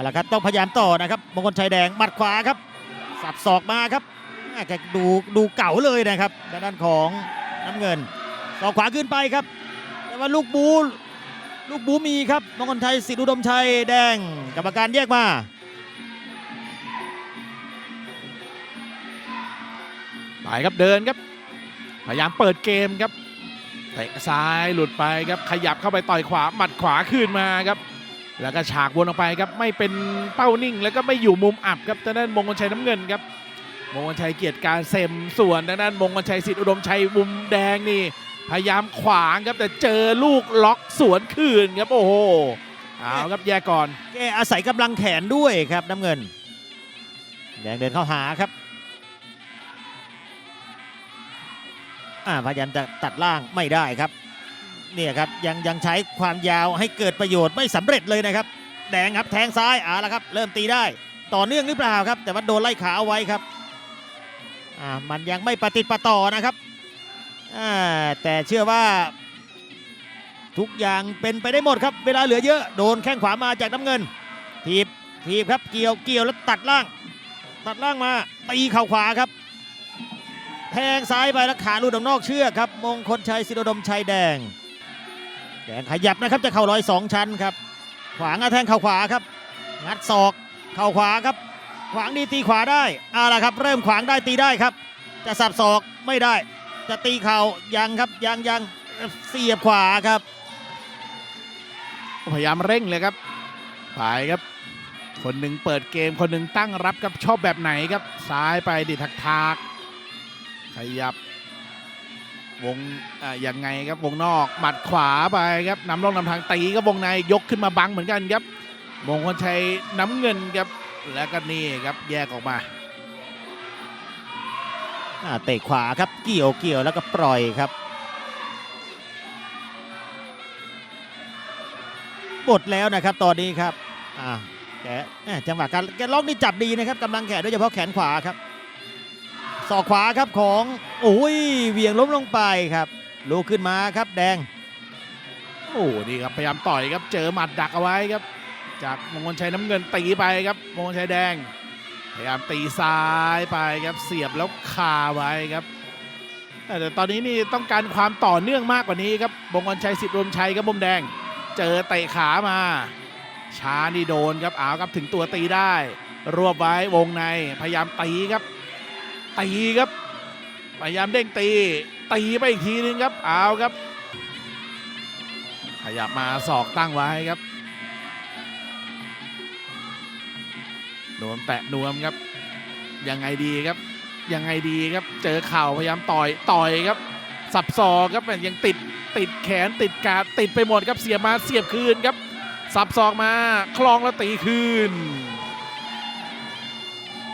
เอาละครับต้องพยายามต่อนะครับมงคลชัยแดงหมัดขวาครับ สับศอกมาครับแกดูดูเก่าเลยนะครับด้านของน้ำเงินศอกขวาขึ้นไปครับ แต่ว่าลูกบูลูกบูมีครับมงคลชัยสิทธิอุดมชัยแดงกรรมการแยกมาไปครับเดินครับ พยายามเปิดเกมครับเตะซ้ายหลุดไปครับขยับเข้าไปต่อยขวาหมัดขวาขึ้นมาครับ แล้วก็ฉากวนออกไปครับไม่เป็นเป้านิ่ง แล้วก็ไม่อยู่มุมอับครับทางด้านมงคลชัยน้ำเงินครับมงคลชัยเกียรติการเซมส่วนทางด้านมงคลชัยสิทธิอุดมชัยมุมแดงนี่ พยายามขวางครับแต่เจอลูกล็อกสวนคืนครับโอ้โหเอาครับแยกก่อนแกอาศัยกำลังแขนด้วยครับน้ำเงินแดงเดินเข้าหาครับอ่าพยายามจะตัดล่างไม่ได้ครับ เนี่ยครับยังยังใช้ความยาวให้เกิดประโยชน์ไม่สำเร็จเลยนะครับ แดงครับแทงซ้ายเอาละครับ เริ่มตีได้ ต่อเนื่องหรือเปล่าครับ แต่ว่าโดนไล่ขาเอาไว้ครับอ่ามันยังไม่ปฏิดประต่อนะครับอ่าแต่เชื่อว่าทุกอย่างเป็นไปได้หมดครับ เวลาเหลือเยอะโดนแข้งขวามาจากน้ำเงินทีบทีบครับเกี่ยวเกี่ยวแล้วตัดล่าง ตัดล่างมาตีเข่าขวาครับ แทงซ้ายไปแล้วขาลุดออกนอกเชือกครับ มงคลชัยสิโดดมชัยแดง แดงขยับนะครับจะเข่าร้อยสองชั้นครับ ขวางแทงเข่าขวาครับ งัดศอกเข่าขวาครับ ขวางดีตีขวาได้เอาละครับ เริ่มขวางได้ตีได้ครับ จะสับศอกไม่ได้ จะตีเข่ายังครับยังยังเสียบขวาครับ พยายามเร่งเลยครับไปครับ คนหนึ่งเปิดเกมคนหนึ่งตั้งรับครับชอบแบบไหนครับซ้ายไปดิทักทากขยับ วงอ่ายังไงครับวงนอกหมัดขวาไปครับนำร่องนำทางตีก็วงในยกขึ้นมาบังเหมือนกันครับมงคลชัยน้ำเงินครับแล้วก็นี่ครับแยกออกมาอ่าเตะขวาครับเกี่ยวเกี่ยวแล้วก็ปล่อยครับหมดแล้วนะครับตอนนี้ครับอ่าแกจังหวะการแกล็อกนี่จับดีนะครับกำลังแขนโดยเฉพาะแขนขวาครับ ศอกขวาครับของโอ้ยเหวี่ยงล้มลงไปครับลุกขึ้นมาครับแดงโอ้นี่ครับพยายามต่อยครับเจอหมัดดักเอาไว้ครับ จากมงคลชัยน้ำเงินตีไปครับมงคลชัยแดง พยายามตีซ้ายไปครับเสียบแล้วคาไว้ครับแต่ตอนนี้นี่ต้องการความต่อเนื่องมากกว่านี้ครับมงคลชัยสิทธิ์รวมชัยครับมุมแดง เจอเตะขามาช้านี่โดนครับเอาวครับถึงตัวตีได้ รวบไว้วงในพยายามตีครับ ตีครับพยายามเด้งตี ตีไปอีกทีนึงครับเอาครับ ขยับมาศอกตั้งไว้ครับนวมแตะนวมครับ ยังไงดีครับ ยังไงดีครับ เจอเข่าพยายามต่อยต่อยครับ สับศอกครับแต่ยังติดติดแขนติดกาดติดไปหมดครับเสียบมาเสียบคืนครับ สับศอกมาคลองแล้วตีคืน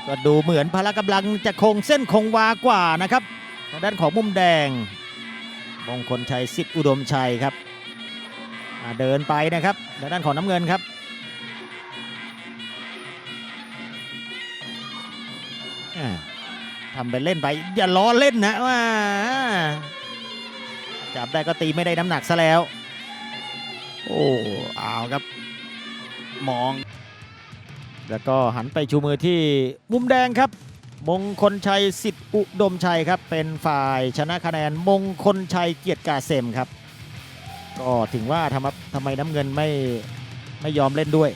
ก็ดูเหมือนพละกำลังจะคงเส้นคงวากว่านะครับทางด้านของมุมแดง มงคลชัยสิทธิอุดมชัยครับเดินไปนะครับทางด้านของน้ำเงินครับทำเป็นเล่นไปอย่าล้อเล่นนะว่าจับได้ก็ตีไม่ได้น้ำหนักซะแล้ว โอ้เอาครับ มอง แล้วก็หันไปชูมือที่มุมแดงครับ มงคลชัยสิทธิอุดมชัยครับ เป็นฝ่ายชนะคะแนนมงคลชัยเกียรติกาเซมครับ ก็ถึงว่าทำไมทำไมน้ำเงินไม่ไม่ยอมเล่นด้วย